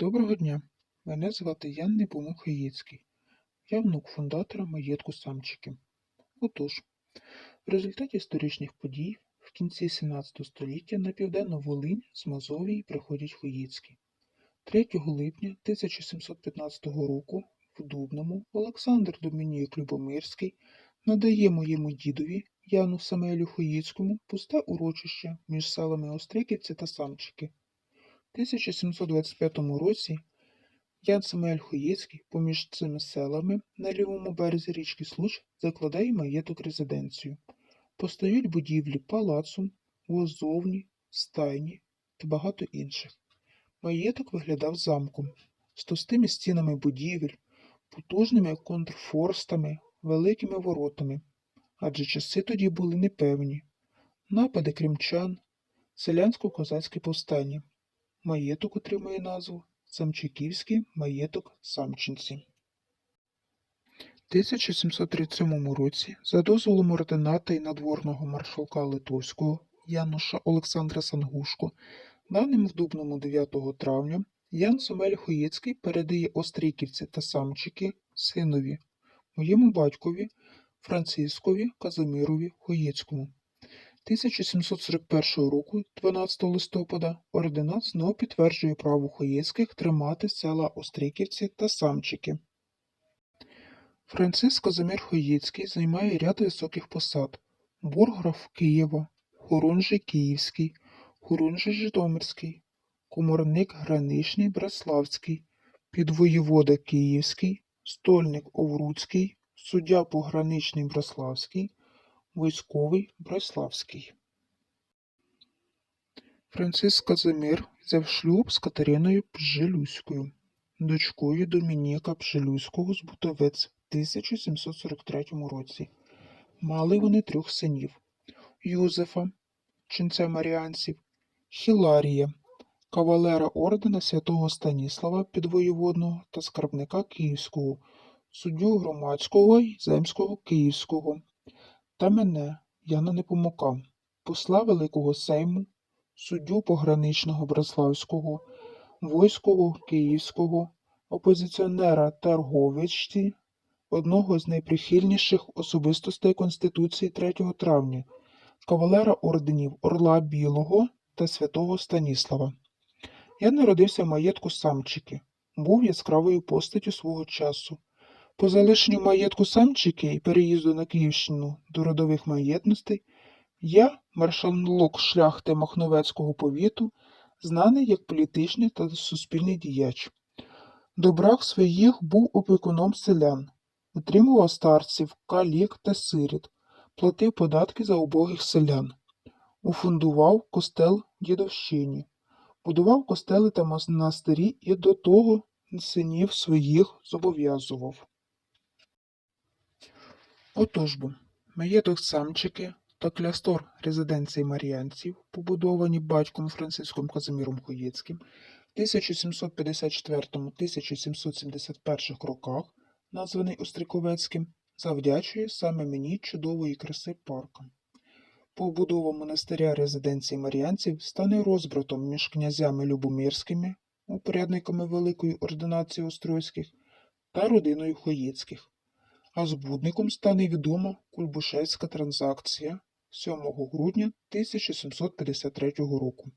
Доброго дня! Мене звати Ян Непомух Яєцький. Я внук фундатора маєтку Самчики. Отож, в результаті історичних подій в кінці 17 століття на південну Волинь з Мазовії приходять Хоїцькі. 3 липня 1715 року в Дубному Олександр Домінік Любомирський надає моєму дідові Яну Самелю Хоїцькому пусте урочище між селами Остриківці та Самчики. В 1725 році Ян Самуель Хоєцький поміж цими селами на лівому березі річки Случ закладає маєток резиденцію. Постають будівлі палацу, возовні, стайні та багато інших. Маєток виглядав замком з товстими стінами будівель, потужними контрфорстами, великими воротами, адже часи тоді були непевні. Напади кримчан, селянсько-козацьке повстання. Маєток отримує назву Самчиківський маєток Самчинці. В 1737 році за дозволом ордината і надворного маршалка Литовського Януша Олександра Сангушко, даним в Дубному 9 травня, Ян Сомель Хоєцький передає Остриківці та Самчики синові, моєму батькові Францискові Казимирові Хоєцькому. 1741 року, 12 листопада, ординат знову підтверджує право Хоєцьких тримати села Остриківці та Самчики. Франциск Казимир Хоєцький займає ряд високих посад бурграф Києва, хорунжий Київський, хорунжий Житомирський, коморник Граничний Браславський, підвоєвода Київський, стольник Овруцький, суддя пограничний Браславський, військовий Браславський. Франциск Казимир взяв шлюб з Катериною Пжилюською, дочкою Домініка Пжилюського з Бутовець в 1743 році. Мали вони трьох синів Юзефа, ченця Маріанців, Хіларія, кавалера ордена святого Станіслава підвоєводного та скарбника Київського, суддю громадського й земського Київського, та мене, Яна Непомука, посла Великого Сейму, суддю пограничного Браславського, войськового Київського, опозиціонера Тарговичці, одного з найприхильніших особистостей Конституції 3 травня, кавалера орденів Орла Білого та святого Станіслава. Я народився в маєтку Самчики, був яскравою постаттю свого часу. По залишенню маєтку Самчики і переїзду на Київщину до родових маєтностей, я, маршалок шляхти Махновецького повіту, знаний як політичний та суспільний діяч. До брак своїх був опікуном селян, утримував старців, калік та сиріт, платив податки за убогих селян, уфундував костел дідовщині, будував костели та монастирі і до того синів своїх зобов'язував. Отож бо, маєток Самчики та клястор резиденції Маріанців, побудовані батьком Франциском Казиміром Хоєцьким в 1754-1771 роках, названий Остріковецьким, завдячує саме мені чудової краси паркам. Побудова монастиря резиденції Маріанців стане розбратом між князями Любомирськими, упорядниками Великої ординації Острозьких, та родиною Хоєцьких а збудником стане відома Кульбушевська транзакція 7 грудня 1753 року.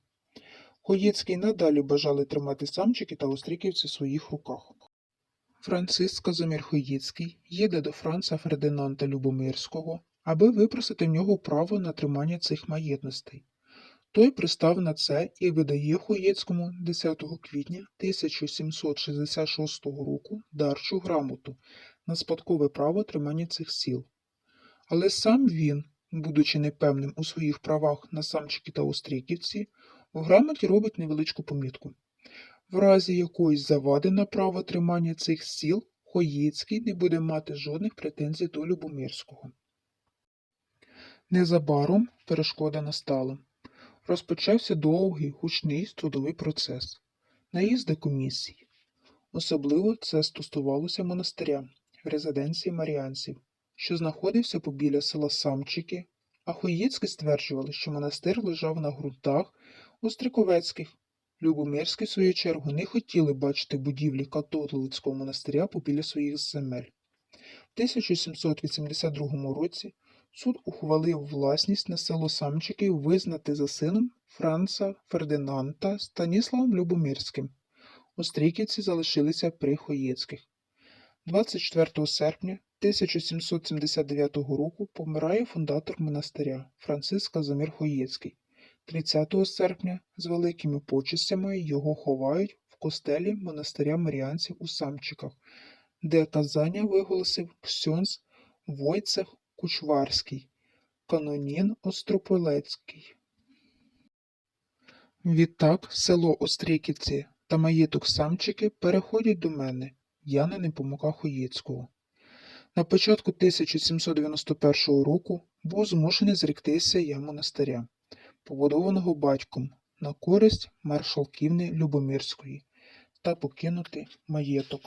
Хоєцький надалі бажали тримати самчики та остриківці в своїх руках. Франциск Казимир Хоєцький їде до Франца Фердинанда Любомирського, аби випросити в нього право на тримання цих маєтностей. Той пристав на це і видає Хоєцькому 10 квітня 1766 року дарчу грамоту на спадкове право тримання цих сіл. Але сам він, будучи непевним у своїх правах на самчики та остріківці, в грамоті робить невеличку помітку. В разі якоїсь завади на право тримання цих сіл Хоїцький не буде мати жодних претензій до Любомирського. Незабаром перешкода настала. Розпочався довгий, гучний трудовий процес, наїзди комісій. Особливо це стосувалося монастиря резиденції маріанців, що знаходився побіля села Самчики, а Хоїцькі стверджували, що монастир лежав на ґрунтах Остриковецьких, Любомирські, в свою чергу, не хотіли бачити будівлі католицького монастиря побіля своїх земель. В 1782 році суд ухвалив власність на село Самчиків визнати за сином Франца Фердинанда Станіславом Любомирським. Острійківці залишилися при Хоєцьких. 24 серпня 1779 року помирає фундатор монастиря Франциск Казимир Хоєцький. 30 серпня з великими почестями його ховають в костелі монастиря Маріанців у Самчиках, де казання виголосив ксьонз Войцех Кучварський, канонін Острополецький. Відтак село Остріківці та маєток Самчики переходять до мене, Яна муках Хоєцького. На початку 1791 року був змушений зректися я монастиря, побудованого батьком на користь маршалківни Любомирської, та покинути маєток.